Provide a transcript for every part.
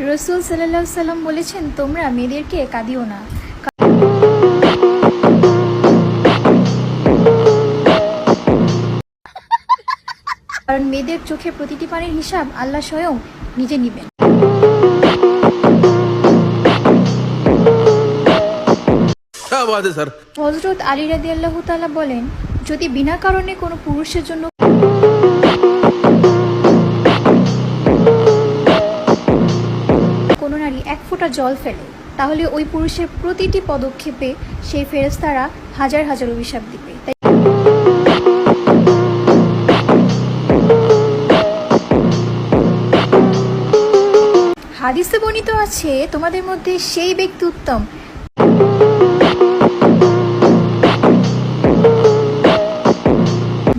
রসুল সাল্লা সাল্লাম বলেছেন তোমরা মেয়েদেরকে কাঁদিও না। কারণ মেয়েদের চোখে প্রতিটি পানির হিসাব আল্লাহ স্বয়ং নিজে নিবেন। হজরত আলী রাদি আল্লাহ বলেন যদি বিনা কারণে কোনো পুরুষের জন্য কোনো নারী এক ফোঁটা জল ফেলে, তাহলে ওই পুরুষের প্রতিটি পদক্ষেপে সেই ফেরেস্তারা হাজার হাজার অভিশাপ দিবে। তাই হাদিসে বর্ণিত আছে, তোমাদের মধ্যে সেই ব্যক্তি উত্তম।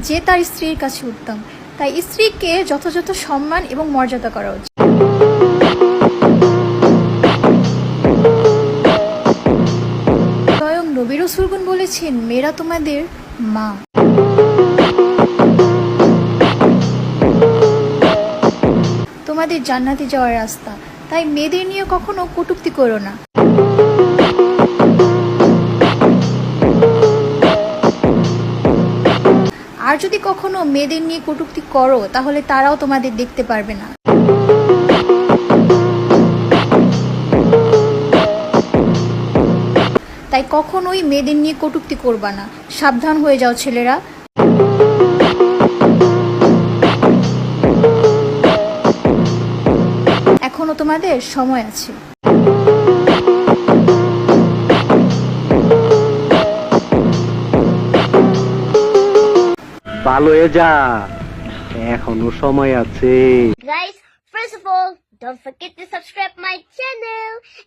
যে তার স্ত্রীর কাছে উত্তম। তাই স্ত্রীকে যথাযথ সম্মান এবং মর্যাদা করা উচিত। নবী রসুলগুন বলেছেন, মেয়েরা তোমাদের মা। তোমাদের জান্নাতে যাওয়ার রাস্তা। তাই মেয়েদের নিয়ে কখনো কটূক্তি করো না। আর যদি কখনো মেয়েদের নিয়ে কটূক্তি করো, তাহলে তারাও তোমাদের দেখতে পারবে না। তাই কখনোই মেয়েদের নিয়ে কটুক্তি করবা না। সাবধান হয়ে যাও ছেলেরা। এখনও তোমাদের সময় আছে। ভালো হয়ে যা। এখনও সময় আছে। Guys, first of all, don't forget to subscribe my channel.